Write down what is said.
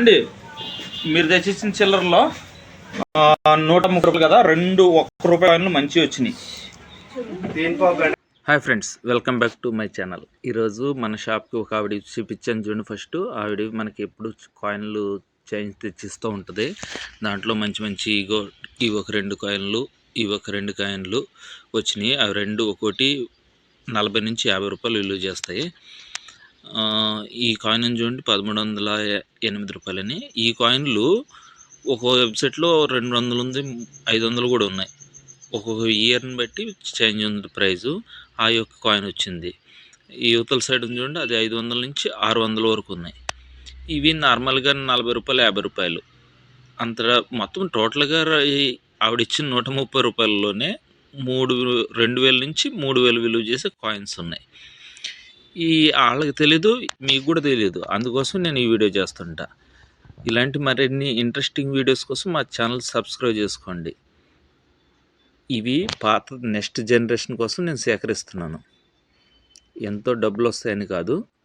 అండి మీరు తెచ్చిన చిల్లరలో నూట ముప్పై రూపాయలు కదా రెండు ఒక్క రూపాయలు మంచి వచ్చినాయి. Hi friends welcome back to my channel. ఈరోజు మన షాప్కి ఒక ఆవిడ చూపించాను చూడండి ఫస్ట్. ఆవిడ మనకి ఎప్పుడు కాయిన్లు చేంజ్ తెచ్చిస్తూ ఉంటుంది. దాంట్లో మంచి మంచి ఇగో ఇవి ఒక రెండు కాయిన్లు ఇవి ఒక రెండు కాయిన్లు వచ్చినాయి. అవి రెండు ఒకటి నలభై నుంచి యాభై రూపాయలు విలువ చేస్తాయి. ఈ కాయిన్ చూడండి పదమూడు వందల ఎనిమిది రూపాయలని. ఈ కాయిన్లు ఒక్కో వెబ్సైట్లో రెండు వందలు ఉంది ఐదు వందలు కూడా ఉన్నాయి. ఒక్కొక్క ఇయర్ని బట్టి చేంజ్ ఉంది ప్రైజు ఆ యొక్క కాయిన్ వచ్చింది. ఈ యువతల సైడ్ ఉంది చూడండి అది ఐదు వందల నుంచి ఆరు వందల వరకు ఉన్నాయి. ఇవి నార్మల్గా నలభై రూపాయలు యాభై రూపాయలు. అంత మొత్తం టోటల్గా ర- ఆవిడ ఇచ్చిన నూట ముప్పై రూపాయలలోనే మూడు రెండు వేల నుంచి మూడు వేలు విలువ చేసే కాయిన్స్ ఉన్నాయి. ఈ వాళ్ళకి తెలీదు మీకు కూడా తెలియదు అందుకోసం నేను ఈ వీడియో చేస్తుంటా. ఇలాంటి మరిన్ని ఇంట్రెస్టింగ్ వీడియోస్ కోసం మా ఛానల్ సబ్స్క్రైబ్ చేసుకోండి. ఇవి పాత నెక్స్ట్ జనరేషన్ కోసం నేను సేకరిస్తున్నాను. ఎంతో డబ్బులు వస్తాయని కాదు.